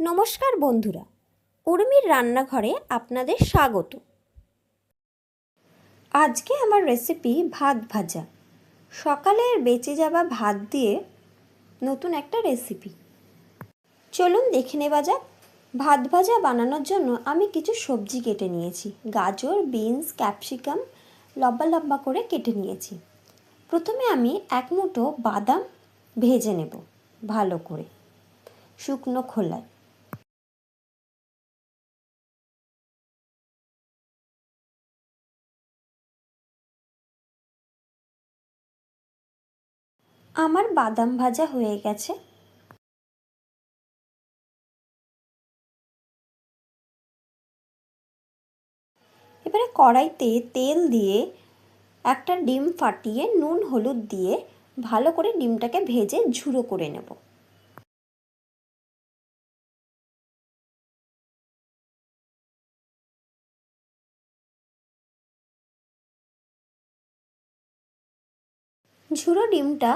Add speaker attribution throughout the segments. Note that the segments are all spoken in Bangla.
Speaker 1: নমস্কার বন্ধুরা, উর্মির রান্নাঘরে আপনাদের স্বাগত। আজকে আমার রেসিপি ভাত ভাজা। সকালের বেঁচে যাওয়া ভাত দিয়ে নতুন একটা রেসিপি চলুন দেখে নেওয়া যাক। ভাত ভাজা বানানোর জন্য আমি কিছু সবজি কেটে নিয়েছি। গাজর বিনস ক্যাপসিকাম লম্বা লম্বা করে কেটে নিয়েছি। প্রথমে আমি এক মুঠো বাদাম ভেজে নেব ভালো করে। শুকনো খোলায়। আমার বাদাম ভাজা হয়ে গেছে। এবারে কড়াইতে তেল দিয়ে একটা ডিম ফাটিয়ে নুন, হলুদ দিয়ে ভালো করে ডিমটাকে ভেজে ঝুড়ো করে নেব। ঝুড়ো ডিমটা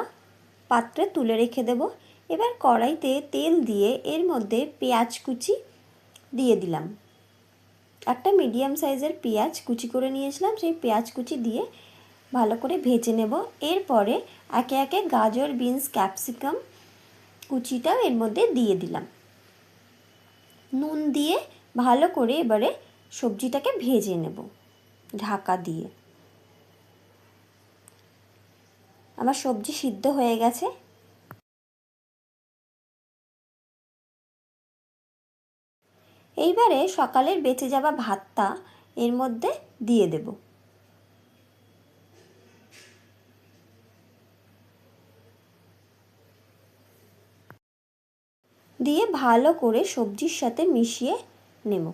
Speaker 1: পাত্রে তুলে রেখে দেব। এবার কড়াইতে তেল দিয়ে এর মধ্যে পেঁয়াজ কুচি দিয়ে দিলাম। একটা মিডিয়াম সাইজের পেঁয়াজ কুচি করে নিয়েছিলাম, সেই পেঁয়াজ কুচি দিয়ে ভালো করে ভেজে নেব। এরপরে একে একে গাজর, বিনস, ক্যাপসিকাম কুচিটাও এর মধ্যে দিয়ে দিলাম। নুন দিয়ে ভালো করে এবারে সবজিটাকে ভেজে নেব ঢাকা দিয়ে। আমার সবজি সিদ্ধ হয়ে গেছে। এইবারে সকালের বেঁচে যাওয়া ভাতটা এর মধ্যে দিয়ে দেব। দিয়ে ভালো করে সবজির সাথে মিশিয়ে নেব।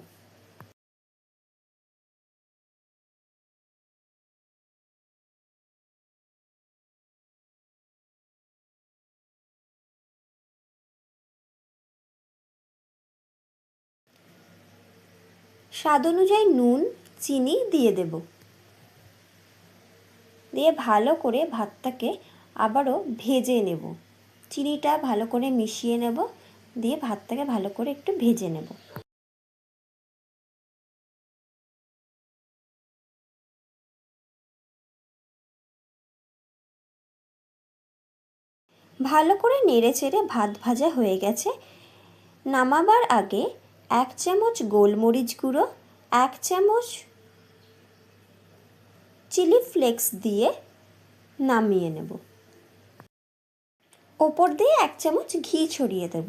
Speaker 1: স্বাদ অনুযায়ী নুন, চিনি দিয়ে দেব। দিয়ে ভালো করে ভাতটাকে আবারও ভেজে নেব। চিনিটা ভালো করে মিশিয়ে নেব। দিয়ে ভাতটাকে ভালো করে একটু ভেজে নেব। ভালো করে নেড়ে চেড়ে ভাত ভাজা হয়ে গেছে। নামাবার আগে এক চামচ গোলমরিচ গুঁড়ো, এক চামচ চিলি ফ্লেক্স দিয়ে নামিয়ে নেব। ওপর দিয়ে এক চামচ ঘি ছড়িয়ে দেব।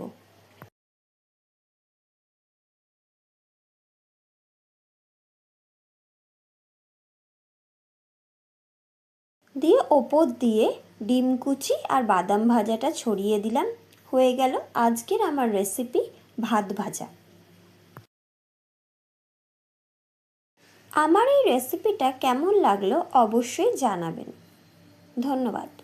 Speaker 1: দিয়ে ওপর দিয়ে ডিম কুচি আর বাদাম ভাজাটা ছড়িয়ে দিলাম। হয়ে গেল আজকের আমার রেসিপি ভাত ভাজা। আমার এই রেসিপিটা কেমন লাগল অবশ্যই জানাবেন। ধন্যবাদ।